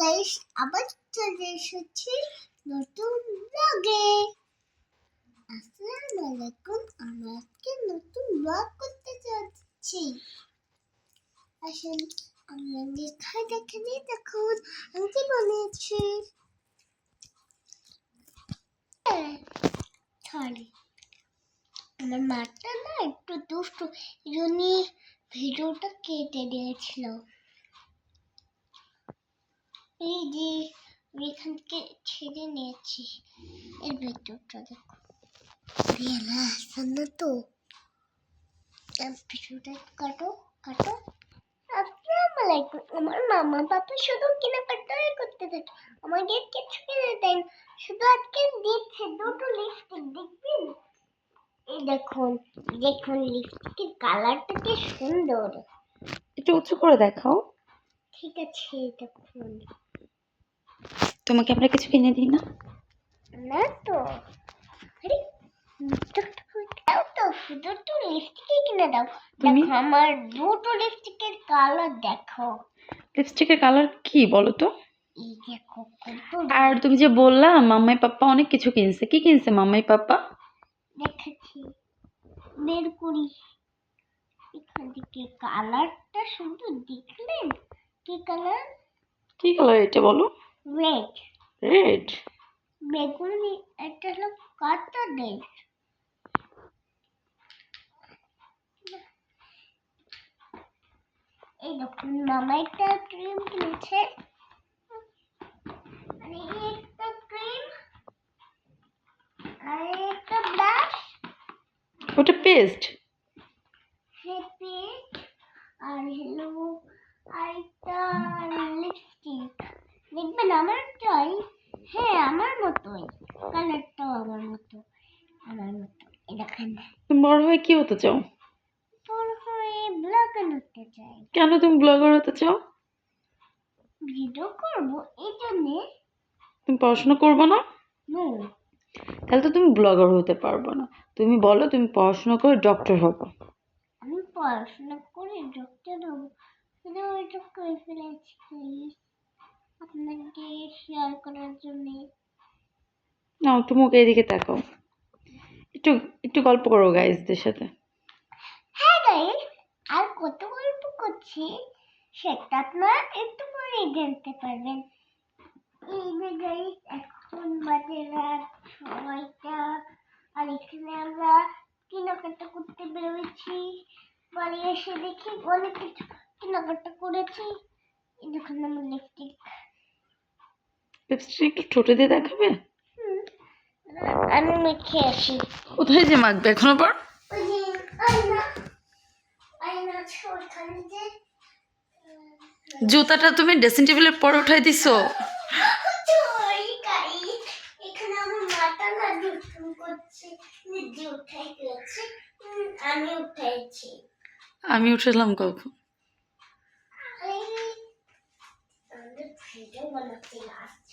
Guys আবার চলে এসেছি নতুন ব্লগে আসসালামু আলাইকুম, আমরা আজকে নতুন ব্লগ করতে যাচ্ছি। আসেন, আমরা লেখা দেখে নিই, দেখুন, আমি কি বানিয়েছি? সরি, আমার মাটা না একটু দুষ্টু, এই জন্যই ভিডিওটা কেটে দিয়েছিল। এই যে এখান থেকে ছেড়ে নিয়েছি। এর ভেতরটা দেখো। রিয়েলা আসছেন না তো? ভিডিওটা কাটো কাটো? আসসালামু আলাইকুম আমার মামা বাবা শুধু কেনাকাটাই করতে থাকে আমাকে কিছু কিনে দেন। শুধু আজকে দিচ্ছে দুটো লিপস্টিক দেখবেন? এই দেখুন দেখুন লিপস্টিকের কালারটা কি সুন্দর। একটু উঁচু করে দেখাও। ঠিক আছে দেখুন। তোমাকে আমরা কিছু কিনে দিই না? না তো। আরে দাও তো। দুটো লিপস্টিক কিনে দাও। তুমি? আমার দুটো লিপস্টিকের কালার দেখো। লিপস্টিকের কালার কি বলো তো? আর তুমি যে বললা মাম্মাই পাপ্পা অনেক কিছু কিনছে। কি কিনছে মাম্মাই পাপ্পা? দেখেছি। বের করি এখান থেকে কালারটা শুধু দেখলেন? কি কালার কি কালার এটা বলো? রেড রেড বেগুনি এটা হলো কাটা রেড এই দেখুন মামা একটা ক্রিম কিনেছে। আর এই একটা ক্রিম আর একটা ব্রাশ ওটা পেস্ট হ্যাপি আর হলো আর একটা লিপস্টিক দেখবেন আমার চাই হ্যাঁ আমার মতোই। কালারটাও আমার মতো আমার মতো। দেখেন। তুমি বড় হয়ে কি হতে চাও? বড় হয়ে ব্লগার হতে চাই। কেন তুমি ব্লগার হতে চাও? ভিডিও করব এই জন্যে। তুমি পড়াশোনা করবে না? নো। তাহলে তো তুমি ব্লগার হতে পারবে না। তুমি বলো তুমি পড়াশোনা করে ডক্টর হব। আমি পড়াশোনা করে ডক্টর হব। কিন্তু ওইটা করে ফেলেছি আপনাকে শেয়ার করার জন্যে। নাও একটু মুখে এদিকে তাকাও। একটু একটু গল্প করো গাইজদের সাথে। হ্যাঁ গাইস আর কত গল্প করছি সেটা আপনারা একটু পরেই জানতে পারবেন। এই যে গাইস এখন বাজে রাত ছয়টা আর এখানে আমরা কেনাকাটা করতে বেরোচ্ছি। বাড়ি এসে দেখি অনেক কিছু কেনাকাটা করেছি। এই দেখুন আমার লিপস্টিক লিপস্টিক একটু ঠোঁটে দিয়ে দেখাবে? আমি মেখে আসি। কোথায় যে মাখবে? এখন যে জুতাটা তুমি ড্রেসিং টেবিলের পরে উঠাই দিছো। আমি উঠাইছি। আমি উঠলাম কখন? আরে আমাদের ভিডিও বানাচ্ছি লাস্ট